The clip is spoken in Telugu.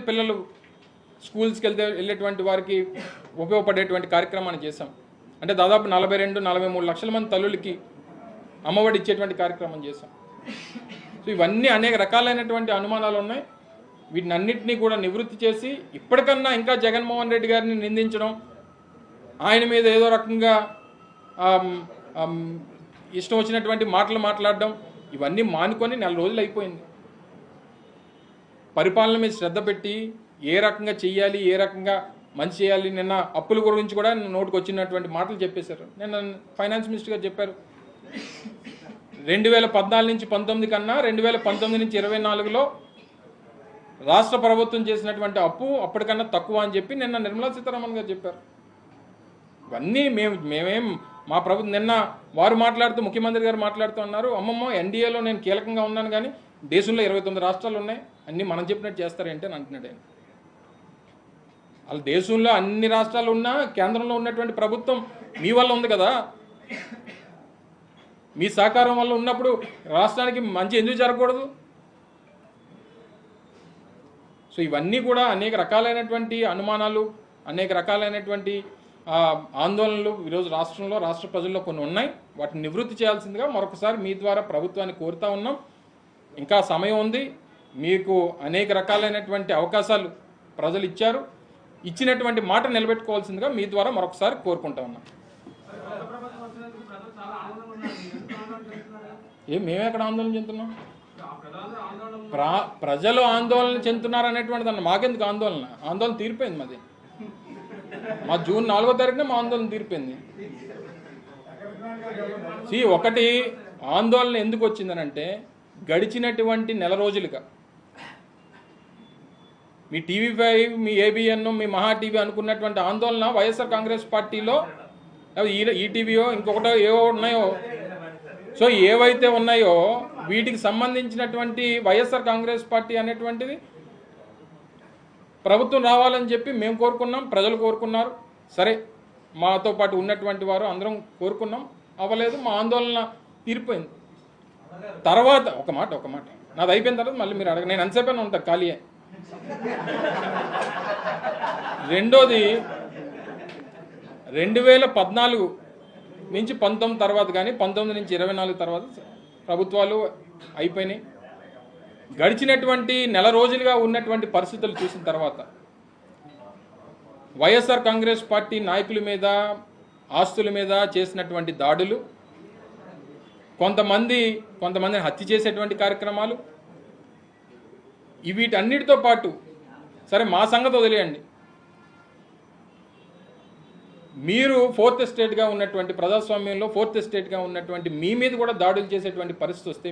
పిల్లలు స్కూల్స్కి వెళ్తే వెళ్ళేటువంటి వారికి ఉపయోగపడేటువంటి కార్యక్రమాన్ని చేశాం. అంటే దాదాపు నలభై రెండు నలభై మూడు లక్షల మంది తల్లులకి అమ్మఒడి ఇచ్చేటువంటి కార్యక్రమం చేశాం. సో ఇవన్నీ అనేక రకాలైనటువంటి అనుమానాలు ఉన్నాయి. వీటిని అన్నింటినీ కూడా నివృత్తి చేసి ఇప్పటికన్నా ఇంకా జగన్మోహన్ రెడ్డి గారిని నిందించడం ఆయన మీద ఏదో రకంగా ఇష్టం వచ్చినటువంటి మాటలు మాట్లాడడం ఇవన్నీ మానుకొని నెల రోజులు అయిపోయింది. పరిపాలన మీద శ్రద్ధ పెట్టి ఏ రకంగా చెయ్యాలి ఏ రకంగా మంచి చేయాలి నిన్న అప్పుల గురించి కూడా నోటుకు వచ్చినటువంటి మాటలు చెప్పేశారు. నిన్న ఫైనాన్స్ మినిస్టర్ గారు చెప్పారు. రెండు వేల పద్నాలుగు నుంచి పంతొమ్మిది కన్నా రెండు వేల పంతొమ్మిది నుంచి ఇరవై నాలుగులో రాష్ట్ర ప్రభుత్వం చేసినటువంటి అప్పు అప్పటికన్నా తక్కువ అని చెప్పి నిన్న నిర్మలా సీతారామన్ గారు చెప్పారు. ఇవన్నీ మేము మేమేం మా ప్రభుత్వం నిన్న వారు మాట్లాడుతూ ముఖ్యమంత్రి గారు మాట్లాడుతూ ఉన్నారు అమ్మమ్మ ఎన్డీఏలో నేను కీలకంగా ఉన్నాను కానీ దేశంలో ఇరవై తొమ్మిది రాష్ట్రాలు ఉన్నాయి అన్నీ మనం చెప్పినట్టు చేస్తారేంటి అని అంటున్నాడు ఆయన. వాళ్ళ దేశంలో అన్ని రాష్ట్రాలు ఉన్నా కేంద్రంలో ఉన్నటువంటి ప్రభుత్వం మీ వల్ల ఉంది కదా. మీ సహకారం వల్ల ఉన్నప్పుడు రాష్ట్రానికి మంచి ఎందుకు జరగకూడదు? సో ఇవన్నీ కూడా అనేక రకాలైనటువంటి అనుమానాలు అనేక రకాలైనటువంటి ఆందోళనలు ఈరోజు రాష్ట్రంలో రాష్ట్ర ప్రజల్లో కొన్ని ఉన్నాయి. వాటిని నివృత్తి చేయాల్సిందిగా మరొకసారి మీ ద్వారా ప్రభుత్వాన్ని కోరుతా ఉన్నాం. ఇంకా సమయం ఉంది. మీకు అనేక రకాలైనటువంటి అవకాశాలు ప్రజలు ఇచ్చారు. ఇచ్చినటువంటి మాట నిలబెట్టుకోవాల్సిందిగా మీ ద్వారా మరొకసారి కోరుకుంటా ఉన్నాం. ఏ మేము ఎక్కడ ఆందోళన చెందుతున్నాం? ప్రా ప్రజలు ఆందోళన చెందుతున్నారు అనేటువంటిది అన్న మాకెందుకు ఆందోళన? ఆందోళన తీరిపోయింది మాది. మా జూన్ నాలుగో తారీఖున మా ఆందోళన తీరిపోయింది. సి ఒకటి ఆందోళన ఎందుకు వచ్చిందనంటే గడిచినటువంటి నెల రోజులుగా. మీ టీవీ ఫైవ్ మీ ఏబిఎన్ మీ మహా టీవీ అనుకున్నటువంటి ఆందోళన వైఎస్ఆర్ కాంగ్రెస్ పార్టీలో ఈటీవీయో ఇంకొకటో ఏవో ఉన్నాయో. సో ఏవైతే ఉన్నాయో వీటికి సంబంధించినటువంటి వైఎస్ఆర్ కాంగ్రెస్ పార్టీ అనేటువంటిది ప్రభుత్వం రావాలని చెప్పి మేము కోరుకున్నాం ప్రజలు కోరుకున్నారు. సరే మాతో పాటు ఉన్నటువంటి వారు అందరం కోరుకున్నాం. అవ్వలేదు మా ఆందోళన తీరిపోయింది. తర్వాత ఒక మాట ఒక మాట. నాది అయిపోయిన తర్వాత మళ్ళీ మీరు అడగ నేను అంతసేపే ఉంటాను ఖాళీయే రెండోది రెండు వేల పద్నాలుగు నుంచి పంతొమ్మిది తర్వాత కానీ పంతొమ్మిది నుంచి ఇరవై నాలుగు తర్వాత ప్రభుత్వాలు అయిపోయినాయి. గడిచినటువంటి నెల రోజులుగా ఉన్నటువంటి పరిస్థితులు చూసిన తర్వాత వైఎస్ఆర్ కాంగ్రెస్ పార్టీ నాయకుల మీద ఆస్తుల మీద చేసినటువంటి దాడులు కొంతమంది కొంతమందిని హత్య చేసేటువంటి కార్యక్రమాలు వీటన్నిటితో పాటు సరే మా సంగతి వదిలేయండి. మీరు ఫోర్త్ ఎస్టేట్గా ఉన్నటువంటి ప్రజాస్వామ్యంలో ఫోర్త్ ఎస్టేట్గా ఉన్నటువంటి మీ మీద కూడా దాడులు చేసేటువంటి పరిస్థితి వస్తే